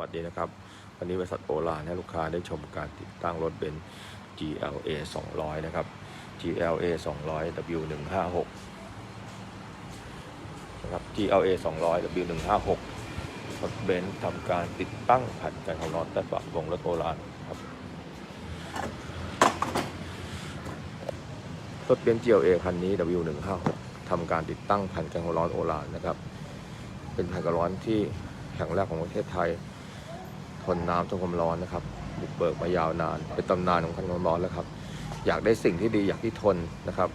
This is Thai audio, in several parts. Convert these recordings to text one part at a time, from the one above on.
วัสดีนะครับ วันนี้บริษัทโอลาให้ลูกค้าได้ชมการติดตั้งรถเบนซ์ GLA 200 นะครับ GLA 200 W156 นะครับ GLA 200 W156 รถเบนซ์ทำการติดตั้งผ่นกันของน็อตใต้ฝากระโปรงรถโอลานครับรถเบนซ์ GLA คันนี้ W156 ทำการติดตั้งแผ่นกันของร้อนโอลานนะครับ เป็นแผ่นกันร้อนที่แห่งแรกของประเทศไทย ทนน้ำทนความร้อนนะครับบุกเบิกมายาวนานเป็นตำนานของคันความร้อนแล้วครับ อยากได้สิ่งที่ดีอยากที่ทนนะครับ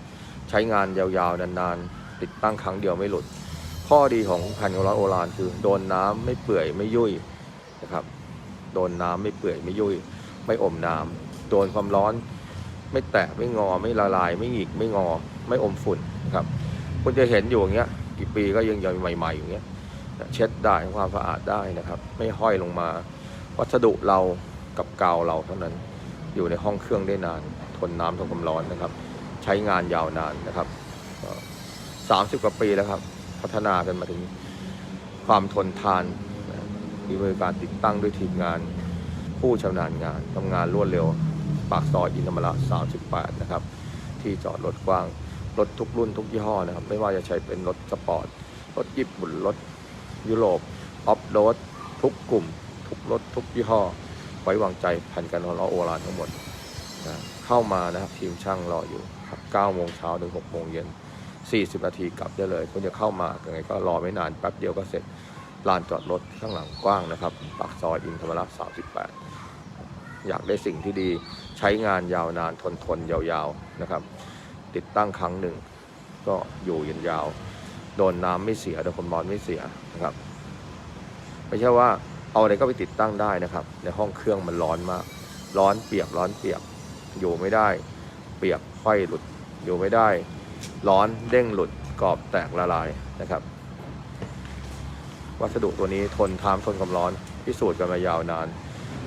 ใช้งานยาวๆนานๆ ติดตั้งครั้งเดียวไม่หลุด ข้อดีของแผ่นความร้อนโอรานคือ โดนน้ำไม่เปื่อยไม่ยุ่ยนะครับ โดนน้ำไม่เปื่อยไม่ยุ่ยไม่อมน้ำโดนความร้อน ไม่แตกไม่งอไม่ละลาย ไม่หงิกไม่งอ ไม่อมฝุ่นนะครับคุณจะเห็นอยู่อย่างเงี้ยกี่ปีก็ยังยังใหม่ๆอย่างเงี้ยเช็ดได้ความสะอาดได้นะครับ ไม่ห้อยลงมา วัสดุเรากับกาวเราเท่านั้นอยู่ในห้องเครื่องได้นาน ทนน้ำทนความร้อนนะครับ ใช้งานยาวนานนะครับสามสิบกว่าปีแล้วครับ พัฒนากันมาถึงความทนทานมีบริการติดตั้งด้วยทีมงาน ผู้ชำนาญงานทำงานรวดเร็ว ปากซอยอินธรรมระ 38 นะครับ ที่จอดรถกว้าง รถทุกรุ่นทุกยี่ห้อนะครับ ไม่ว่าจะใช้เป็นรถสปอร์ต รถญี่ปุ่น รถยุโรป ออฟโรด ทุกกลุ่ม ทุกรถทุกยี่ห้อ ไว้วางใจแผ่นกันขอโอรานทั้งหมดนะเข้ามานะครับทีมช่างรออยู่ครับ9โมงเช้าถึง6โมงเย็น 40 นาทีกลับได้เลยคุณจะเข้ามายังไงก็รอไม่นานแป๊บเดียวก็เสร็จลานจอดรถข้างหลังกว้างนะครับปากซอยอินธรรมระ38 อยากได้สิ่งที่ดีใช้งานยาวนานทนทนยาวๆนะครับ ติดตั้งครั้งหนึ่ง ก็อยู่ยันยาว โดนน้ำไม่เสียโดนความอนไม่เสียนะครับ ไม่ใช่ว่า เอาอะไรก็ไปติดตั้งได้นะครับ ในห้องเครื่องมันร้อนมาก ร้อนเปียกร้อนเปียกอยู่ไม่ได้ เปียกค่อยหลุดอยู่ไม่ได้ ร้อนเด้งหลุดกรอบแตกละลายนะครับ วัสดุตัวนี้ทนทามทนความร้อนพิสูจน์กันมายาวนาน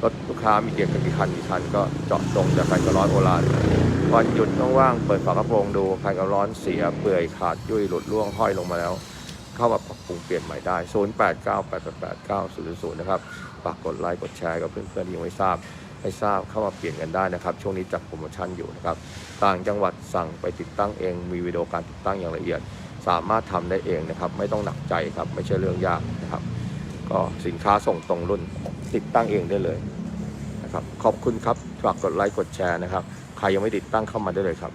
รถลูกค้ามีเกียร์กันกี่คันกี่คันก็เจาะตรงจากไฟกระร้อนโอรานวันหยุดว่างๆเปิดฝากระโปรงดูไฟกระร้อนเสียเปื่อยขาดยุ่ยหลุดร่วงห้อยลงมาแล้ว เข้ามา ปรุงเปลี่ยนใหม่ได้ 0 8 9 8 8 8 9 0 0 นะครับฝากกดไลค์กดแชร์กับเพื่อนๆที่ยังไม่ทราบให้ทราบเข้ามาเปลี่ยนกันได้นะครับ ช่วงนี้จัดโปรโมชั่นอยู่นะครับ ต่างจังหวัดสั่งไปติดตั้งเอง มีวิดีโอการติดตั้งอย่างละเอียด สามารถทำได้เองนะครับ ไม่ต้องหนักใจครับ ไม่ใช่เรื่องยากนะครับ ก็สินค้าส่งตรงรุ่นติดตั้งเองได้เลยนะครับ ขอบคุณครับ ฝากกดไลค์กดแชร์นะครับ ใครยังไม่ติดตั้งเข้ามาได้เลยครับ